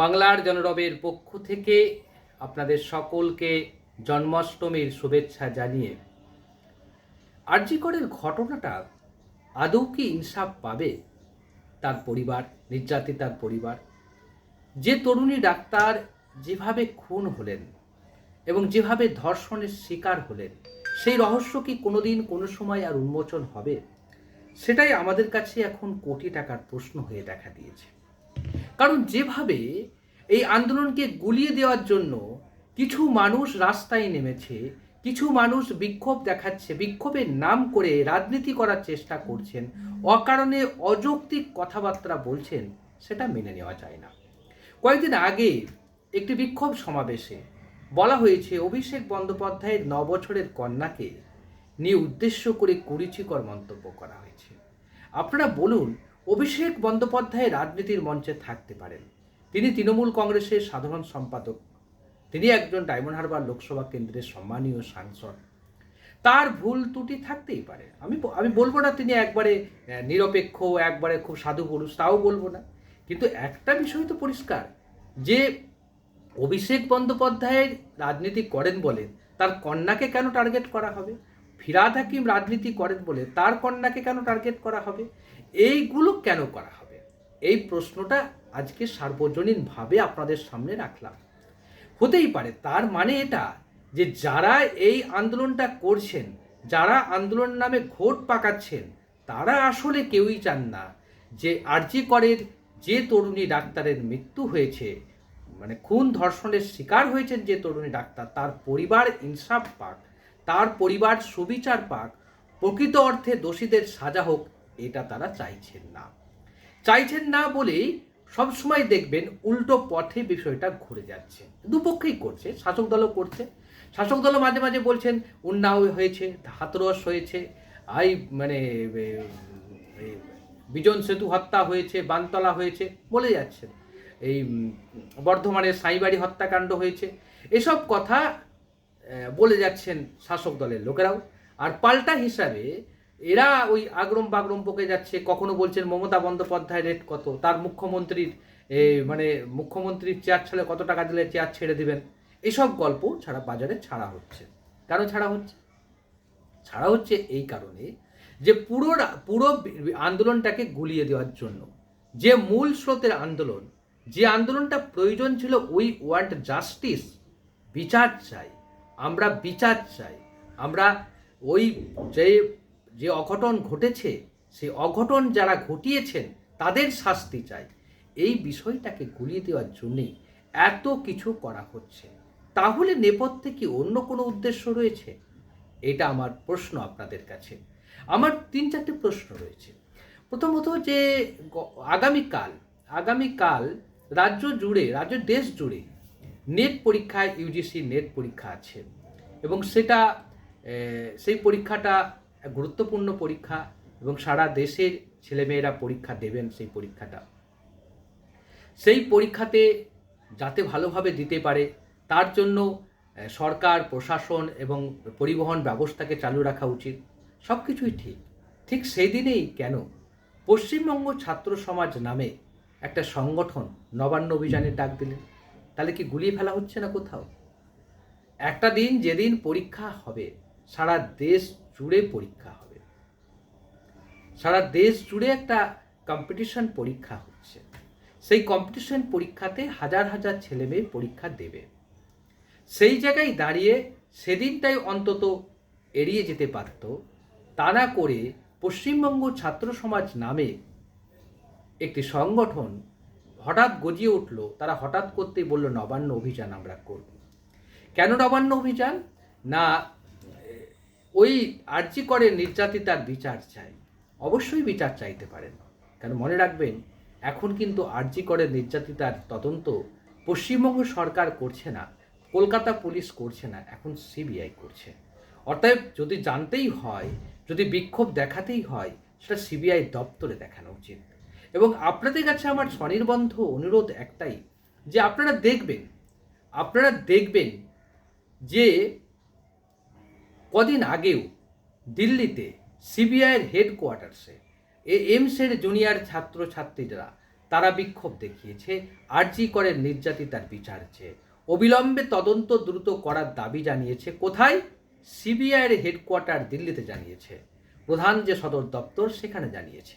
বাংলার জনরবের পক্ষ থেকে আপনাদের সকলকে জন্মাষ্টমীর শুভেচ্ছা জানিয়ে, আরজিকরের ঘটনাটা আদৌ কি ইনসাফ পাবে? তার পরিবার নির্যাতিতার পরিবার, যে তরুণী ডাক্তার যেভাবে খুন হলেন এবং যেভাবে ধর্ষণের শিকার হলেন, সেই রহস্য কি কোনোদিন কোনো সময় আর উন্মোচন হবে? সেটাই আমাদের কাছে এখন কোটি টাকার প্রশ্ন হয়ে দেখা দিয়েছে। কারণ যেভাবে এই আন্দোলনকে গুলিয়ে দেওয়ার জন্য কিছু মানুষ রাস্তায় নেমেছে, কিছু মানুষ বিক্ষোভ দেখাচ্ছে, বিক্ষোভের নাম করে রাজনীতি করার চেষ্টা করছেন, অকারণে অযৌক্তিক কথাবার্তা বলছেন, সেটা মেনে নেওয়া যায় না। কয়েকদিন আগে একটি বিক্ষোভ সমাবেশে বলা হয়েছে, অভিষেক বন্দ্যোপাধ্যায়ের ন বছরের কন্যাকে নিয়ে উদ্দেশ্য করে কুরুচিকর মন্তব্য করা হয়েছে। আপনারা বলুন অভিষেক বন্দ্যোপাধ্যায় রাজনীতির মঞ্চে থাকতে পারেন। তিনি তৃণমূল কংগ্রেসের সাধারণ সম্পাদক। তিনি একজন ডায়মন্ড হারবার লোকসভা কেন্দ্রের সম্মানীয় সাংসদ। তার ভুল ত্রুটি থাকতেই পারে। আমি আমি বলব না তিনি একবারে নিরপেক্ষ, একবারে খুব সাধু পুরুষ, তাও বলব না। কিন্তু একটা বিষয় তো পরিষ্কার, যে অভিষেক বন্দ্যোপাধ্যায়ের রাজনীতি করেন বলে তার কন্যাকে কেন টার্গেট করা হবে? ফিরাদ হাকিম রাজনীতি করেন বলে তার কন্যাকে কেন টার্গেট করা হবে? এইগুলো কেন করা হবে? এই প্রশ্নটা আজকে সার্বজনীনভাবে আপনাদের সামনে রাখলাম। হতেই পারে, তার মানে এটা যে যারা এই আন্দোলনটা করছেন, যারা আন্দোলন নামে ভোট পাকাচ্ছেন, তারা আসলে কেউই চান না যে আরজি করের যে তরুণী ডাক্তারের মৃত্যু হয়েছে মানে খুন ধর্ষণের শিকার হয়েছেন যে তরুণী ডাক্তার, তার পরিবার ইনসাফ পাক, তার পরিবার সুবিচার পাক, প্রকৃত অর্থে দোষীদের সাজা হোক এটা তারা চাইছেন না। চাইছেন না বলেই সবসময় দেখবেন উল্টো পথে বিষয়টা ঘুরে যাচ্ছে। দুপক্ষেই করছে, শাসক দলও করছে। শাসক দলও মাঝে মাঝে বলছেন উন্নাও হয়েছে, হাতরস হয়েছে, আই মানে বিজন সেতু হত্যা হয়েছে, বানতলা হয়েছে, বলে যাচ্ছেন। এই বর্ধমানের সাইবাড়ি হত্যাকাণ্ড হয়েছে। এসব কথা বলে যাচ্ছেন শাসক দলের লোকেরাও। আর পাল্টা হিসাবে এরা ওই আগ্রম বাগরম বকে যাচ্ছে, কখনো বলছেন মমতা বন্দ্যোপাধ্যায় রেট কত? তার মুখ্যমন্ত্রীর মানে মুখ্যমন্ত্রীর চেয়ার ছাড়লে কত টাকা দিলে চেয়ার ছেড়ে দিবেন? এসব গল্প ছাড়া বাজারে ছাড়া হচ্ছে। কেন ছাড়া হচ্ছে? ছাড়া হচ্ছে এই কারণে যে পুরো পুরো আন্দোলনটাকে গুলিয়ে দেওয়ার জন্য। যে মূল স্রোতের আন্দোলন, যে আন্দোলনটা প্রয়োজন ছিল উই ওয়ান্ট জাস্টিস, বিচার চাই। আমরা বিচার চাই। আমরা ওই যে যে অঘটন ঘটেছে, সেই অঘটন যারা ঘটিয়েছেন, তাদের শাস্তি চাই। এই বিষয়টাকে গুলিয়ে দেওয়ার জন্যেই এত কিছু করা হচ্ছে। তাহলে নেপথ্যে কি অন্য কোনো উদ্দেশ্য রয়েছে? এটা আমার প্রশ্ন আপনাদের কাছে। আমার তিন চারটে প্রশ্ন রয়েছে। প্রথমত যে আগামীকাল আগামীকাল রাজ্য জুড়ে, রাজ্য দেশ জুড়ে নেট পরীক্ষায় ইউজিসি নেট পরীক্ষা আছে। এবং সেটা সেই পরীক্ষাটা গুরুত্বপূর্ণ পরীক্ষা এবং সারা দেশের ছেলেমেয়েরা পরীক্ষা দেবেন সেই পরীক্ষাটা। সেই পরীক্ষাতে যাতে ভালোভাবে দিতে পারে, তার জন্য সরকার, প্রশাসন এবং পরিবহন ব্যবস্থাকে চালু রাখা উচিত। সব কিছুই ঠিক। ঠিক সেই দিনেই কেন? পশ্চিমবঙ্গ ছাত্র সমাজ নামে একটা সংগঠন নবান্ন অভিযানের ডাক দিলেন। তাহলে কি গুলিয়ে ফেলা হচ্ছে না কোথাও? একটা দিন যেদিন পরীক্ষা হবে, সারা দেশ জুড়ে পরীক্ষা হবে। সারা দেশ জুড়ে একটা কম্পিটিশন পরীক্ষা হচ্ছে। সেই কম্পিটিশন পরীক্ষাতে হাজার হাজার ছেলে মেয়ে পরীক্ষা দেবে। সেই জায়গায় দাঁড়িয়ে সেদিনটাই অন্তত এড়িয়ে যেতে পারত। তা না করে পশ্চিমবঙ্গ ছাত্র সমাজ নামে একটি সংগঠন হঠাৎ গজিয়ে উঠল। তারা হঠাৎ করতে বলল, নবান্ন অভিযান আমরা করব। কেন নবান্ন অভিযান? না ওই আর্জি করে নির্যাতিতার বিচার চাই। অবশ্যই বিচার চাইতে পারেন। কারণ মনে রাখবেন, এখন কিন্তু আর্জি করে নির্যাতিতার তদন্ত পশ্চিমবঙ্গ সরকার করছে না, কলকাতা পুলিশ করছে না, এখন সিবিআই করছে। অতএব যদি জানতেই হয়, যদি বিক্ষোভ দেখাতেই হয়, সেটা সিবিআই দপ্তরে দেখানো উচিত। এবং আপনাদের কাছে আমার স্বনির্বন্ধ অনুরোধ একটাই, যে আপনারা দেখবেন আপনারা দেখবেন যে কদিন আগেও দিল্লিতে সিবিআইয়ের হেডকোয়ার্টার্সে এ এমসের জুনিয়র ছাত্রছাত্রীরা তারা বিক্ষোভ দেখিয়েছে, আরজি করেন নির্যাতিতার বিচার চেয়ে। অবিলম্বে তদন্ত দ্রুত করার দাবি জানিয়েছে। কোথায়? সিবিআইয়ের হেডকোয়ার্টার দিল্লিতে জানিয়েছে। প্রধান যে সদর দপ্তর সেখানে জানিয়েছে।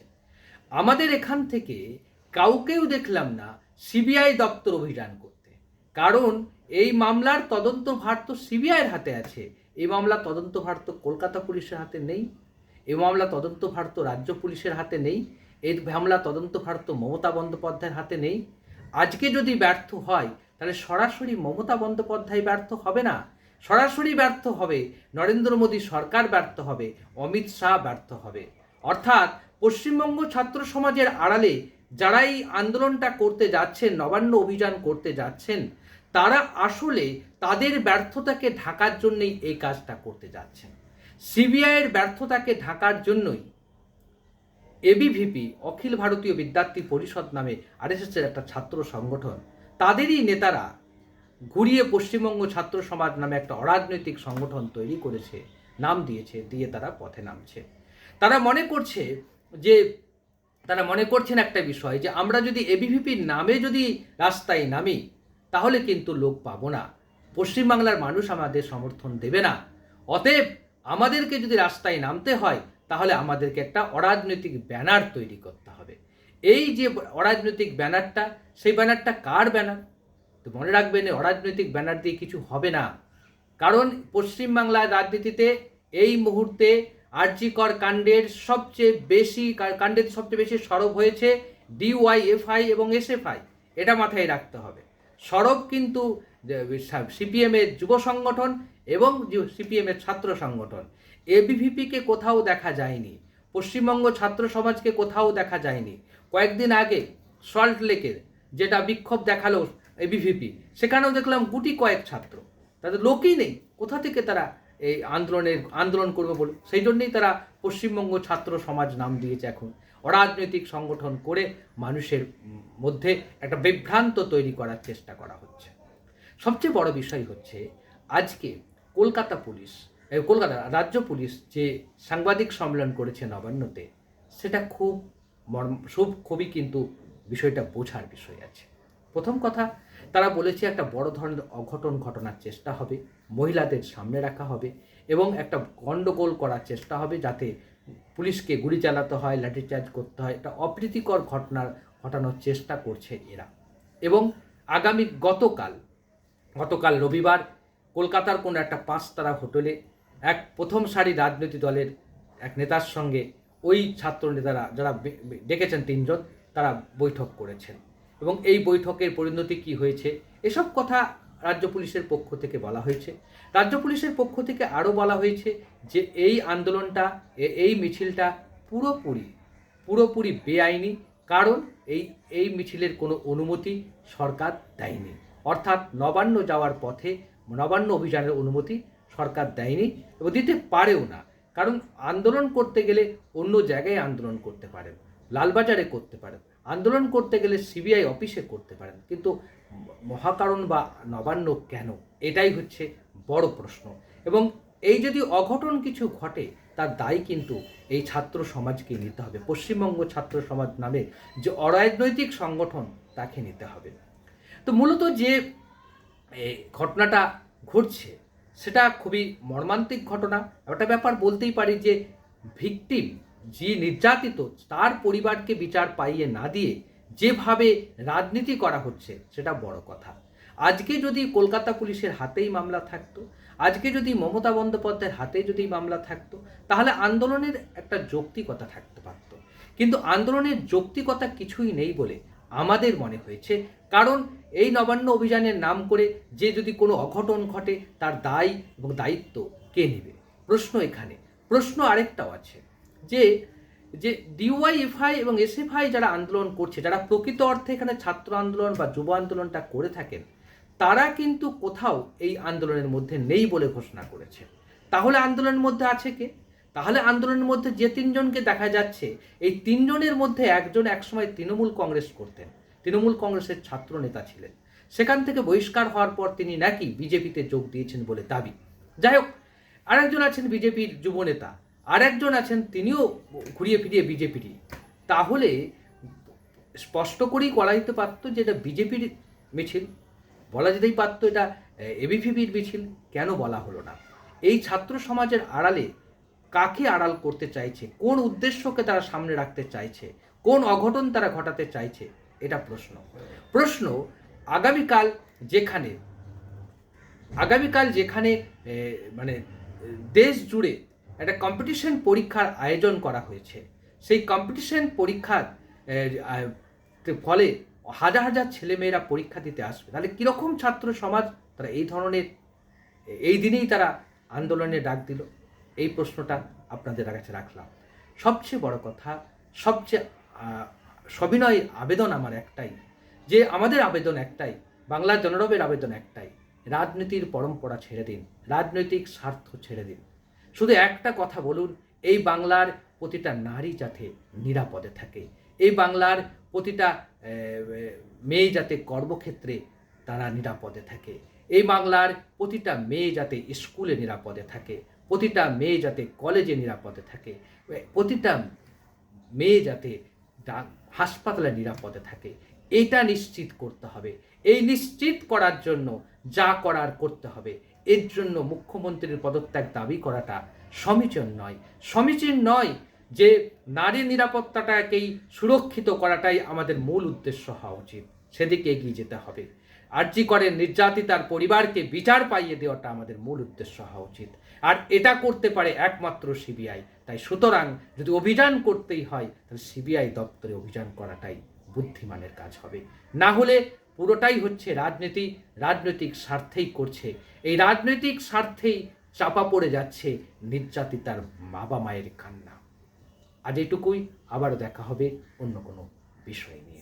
আমাদের এখান থেকে কাউকেও দেখলাম না সিবিআই দপ্তর অভিযান করতে। কারণ এই মামলার তদন্ত ভার তো সিবিআইয়ের হাতে আছে। এই মামলা তদন্ত ভার তো কলকাতা পুলিশের হাতে নেই এই মামলা তদন্ত ভার তো রাজ্য পুলিশের হাতে নেই এই মামলা তদন্ত ভার তো মমতা বন্দ্যোপাধ্যায়ের হাতে নেই। আজকে যদি ব্যর্থ হয়, তাহলে সরাসরি মমতা বন্দ্যোপাধ্যায় ব্যর্থ হবে না? সরাসরি ব্যর্থ হবে, নরেন্দ্র মোদী সরকার ব্যর্থ হবে, অমিত শাহ ব্যর্থ হবে। অর্থাৎ পশ্চিমবঙ্গ ছাত্র সমাজের আড়ালে যারা এই আন্দোলনটা করতে যাচ্ছেন, নবান্ন অভিযান করতে যাচ্ছেন তারা আসলে তাদের ব্যর্থতাকে ঢাকার জন্যই এই কাজটা করতে যাচ্ছেন। সিবিআইয়ের ব্যর্থতাকে ঢাকার জন্যই এবিভিপি অখিল ভারতীয় বিদ্যার্থী পরিষদ নামে আরএসএসের একটা ছাত্র সংগঠন, তাদেরই নেতারা ঘুরিয়ে পশ্চিমবঙ্গ ছাত্র সমাজ নামে একটা অরাজনৈতিক সংগঠন তৈরি করেছে, নাম দিয়েছে, দিয়ে তারা পথে নামছে। তারা মনে করছে যে, তারা মনে করছেন একটা বিষয় যে, আমরা যদি এবিভিপির নামে যদি রাস্তায় নামি তাহলে কিন্তু লোক পাবো না। পশ্চিমবাংলার মানুষ আমাদের সমর্থন দেবে না। অতএব আমাদেরকে যদি রাস্তায় নামতে হয়, তাহলে আমাদেরকে একটা অরাজনৈতিক ব্যানার তৈরি করতে হবে। এই যে অরাজনৈতিক ব্যানারটা, সেই ব্যানারটা কার ব্যানার? তো মনে রাখবেন, অরাজনৈতিক ব্যানার দিয়ে কিছু হবে না। কারণ পশ্চিমবাংলার রাজনীতিতে এই মুহূর্তে আরজিকর কাণ্ডের সবচেয়ে বেশি, কাণ্ডের সবচেয়ে বেশি সরব হয়েছে ডিওয়াইএফআই এবং এসএফআই। এটা মাথায় রাখতে হবে। সরব কিন্তু সিপিএমের যুব সংগঠন এবং সিপিএমের ছাত্র সংগঠন। এবিভিপিকে কোথাও দেখা যায়নি। পশ্চিমবঙ্গ ছাত্র সমাজকে কোথাও দেখা যায়নি। কয়েকদিন আগে সল্ট লেকের যেটা বিক্ষোভ দেখাল এবিভিপি সেখানেও দেখলাম গুটি কয়েক ছাত্র। তাদের লোকই নেই। কোথা থেকে তারা এই আন্দোলনের, আন্দোলন করবে বলে। সেই জন্যই তারা পশ্চিমবঙ্গ ছাত্র সমাজ নাম দিয়েছে এখন। অরাজনৈতিক সংগঠন করে মানুষের মধ্যে একটা বিভ্রান্ত তৈরি করার চেষ্টা করা হচ্ছে। সবচেয়ে বড় বিষয় হচ্ছে, আজকে কলকাতা পুলিশ কলকাতা রাজ্য পুলিশ যে সাংবাদিক সম্মেলন করেছে নবান্নতে, সেটা খুব মর্ম, খুব, খুবই কিন্তু বিষয়টা বোঝার বিষয় আছে। প্রথম কথা, তারা বলেছে একটা বড় ধরনের অঘটন ঘটনার চেষ্টা হবে, মহিলাদের সামনে রাখা হবে এবং একটা গণ্ডগোল করার চেষ্টা হবে যাতে পুলিশকে গুলি চালাতে হয়, লাঠিচার্জ করতে হয়। একটা অপ্রীতিকর ঘটনার ঘটানোর চেষ্টা করছে এরা। এবং আগামী গতকাল গতকাল রবিবার কলকাতার কোনো একটা পাঁচতারা হোটেলে এক প্রথম সারি রাজনৈতিক দলের এক নেতার সঙ্গে ওই ছাত্র নেতারা যারা ডেকেছেন তিনজন, তারা বৈঠক করেছেন। এবং এই বৈঠকের পরিণতি কি হয়েছে? এসব কথা রাজ্য পুলিশের পক্ষ থেকে বলা হয়েছে। রাজ্য পুলিশের পক্ষ থেকে আরও বলা হয়েছে যে, এই আন্দোলনটা এই মিছিলটা পুরোপুরি পুরোপুরি বেআইনি। কারণ এই এই মিছিলের কোনো অনুমতি সরকার দেয়নি। অর্থাৎ নবান্ন যাওয়ার পথে নবান্ন অভিযানের অনুমতি সরকার দেয়নি এবং দিতে পারেও না। কারণ আন্দোলন করতে গেলে অন্য জায়গায় আন্দোলন করতে পারেন, লালবাজারে করতে পারেন। আন্দোলন করতে গেলে সিবিআই অফিসে করতে পারেন। কিন্তু মহাকারণ বা নবান্ন কেন? এটাই হচ্ছে বড় প্রশ্ন। এবং এই যদি অঘটন কিছু ঘটে, তার দায় কিন্তু এই ছাত্র সমাজকে নিতে হবে। পশ্চিমবঙ্গ ছাত্র সমাজ নামে যে অরাজনৈতিক সংগঠন, তাকে নিতে হবে। তো মূলত যে ঘটনাটা ঘটছে, সেটা খুবই মর্মান্তিক ঘটনা। একটা ব্যাপার বলতেই পারি যে ভিকটিম যে নির্যাতিত তার পরিবারকে বিচার পাইয়ে না দিয়ে যেভাবে রাজনীতি করা হচ্ছে, সেটা বড় কথা। আজকে যদি কলকাতা পুলিশের হাতেই মামলা থাকতো, আজকে যদি মমতা বন্দ্যোপাধ্যায়ের হাতে যদি মামলা থাকতো, তাহলে আন্দোলনের একটা যৌক্তিকতা থাকতে পারত। কিন্তু আন্দোলনের যৌক্তিকতা কিছুই নেই বলে আমাদের মনে হয়েছে। কারণ এই নবান্ন অভিযানের নাম করে যে যদি কোনো অঘটন ঘটে, তার দায় এবং দায়িত্ব কে নেবে? প্রশ্ন এখানে। প্রশ্ন আরেকটাও আছে। যে যে ডিওয়াইএফআই এবং এসএফআই যারা আন্দোলন করছে, যারা প্রকৃত অর্থে এখানে ছাত্র আন্দোলন বা যুব আন্দোলনটা করে থাকেন, তারা কিন্তু কোথাও এই আন্দোলনের মধ্যে নেই বলে ঘোষণা করেছে। তাহলে আন্দোলনের মধ্যে আছে কে? তাহলে আন্দোলনের মধ্যে যে তিনজনকে দেখা যাচ্ছে, এই তিনজনের মধ্যে একজন একসময় তৃণমূল কংগ্রেস করতেন। তৃণমূল কংগ্রেসের ছাত্র নেতা ছিলেন। সেখান থেকে বহিষ্কার হওয়ার পর তিনি নাকি বিজেপিতে যোগ দিয়েছেন বলে দাবি। যাই হোক, আরেকজন আছেন বিজেপির যুবনেতা আরেকজন আছেন, তিনিও ঘুরিয়ে ফিরিয়ে বিজেপিরই। তাহলে স্পষ্ট করেই বলা যেতে পারতো যে এটা বিজেপির মিছিল। বলা যেতেই পারতো এটা এবিপিবির মিছিল। কেন বলা হলো না? এই ছাত্র সমাজের আড়ালে কাকে আড়াল করতে চাইছে? কোন উদ্দেশ্যকে তারা সামনে রাখতে চাইছে? কোন অঘটন তারা ঘটাতে চাইছে? এটা প্রশ্ন। প্রশ্ন, আগামীকাল যেখানে আগামীকাল যেখানে মানে দেশ জুড়ে একটা কম্পিটিশন পরীক্ষার আয়োজন করা হয়েছে। সেই কম্পিটিশন পরীক্ষার ফলে হাজার হাজার ছেলেমেয়েরা পরীক্ষা দিতে আসবে। তাহলে কীরকম ছাত্র সমাজ তারা এই ধরনের, এই দিনেই তারা আন্দোলনে ডাক দিল? এই প্রশ্নটা আপনাদের কাছে রাখলাম। সবচেয়ে বড় কথা, সবচেয়ে সবিনয় আবেদন আমার একটাই, যে আমাদের আবেদন একটাই বাংলার জনরবের আবেদন একটাই, রাজনীতির পরম্পরা ছেড়ে দিন, রাজনৈতিক স্বার্থ ছেড়ে দিন। শুধু একটা কথা বলুন, এই বাংলার প্রতিটা নারী যাতে নিরাপদে থাকে, এই বাংলার প্রতিটা মেয়ে যাতে কর্মক্ষেত্রে তারা নিরাপদে থাকে, এই বাংলার প্রতিটা মেয়ে যাতে স্কুলে নিরাপদে থাকে, প্রতিটা মেয়ে যাতে কলেজে নিরাপদে থাকে প্রতিটা মেয়ে যাতে হাসপাতালে নিরাপদে থাকে, এটা নিশ্চিত করতে হবে। এই নিশ্চিত করার জন্য যা করার করতে হবে এর জন্য মুখ্যমন্ত্রীর পদত্যাগ দাবি করাটা সমীচীন নয়। সমীচীন নয় যে নারী নিরাপত্তাটাকেই সুরক্ষিত করাটাই আমাদের মূল উদ্দেশ্য হওয়া উচিত। সেদিকে এগিয়ে যেতে হবে। আর্জি করে নির্যাতিতার পরিবারকে বিচার পাইয়ে দেওয়াটা আমাদের মূল উদ্দেশ্য হওয়া উচিত। আর এটা করতে পারে একমাত্র সিবিআই। তাই সুতরাং যদি অভিযান করতেই হয়, তাহলে সিবিআই দপ্তরে অভিযান করাটাই বুদ্ধিমানের কাজ হবে। না হলে পুরোটাই হচ্ছে রাজনীতি, রাজনৈতিক স্বার্থেই করছে। এই রাজনৈতিক স্বার্থেই চাপা পড়ে যাচ্ছে নির্যাতিতার বাবা মায়ের কান্না। আজ এটুকুই আবারও দেখা হবে অন্য কোনো বিষয় নিয়ে।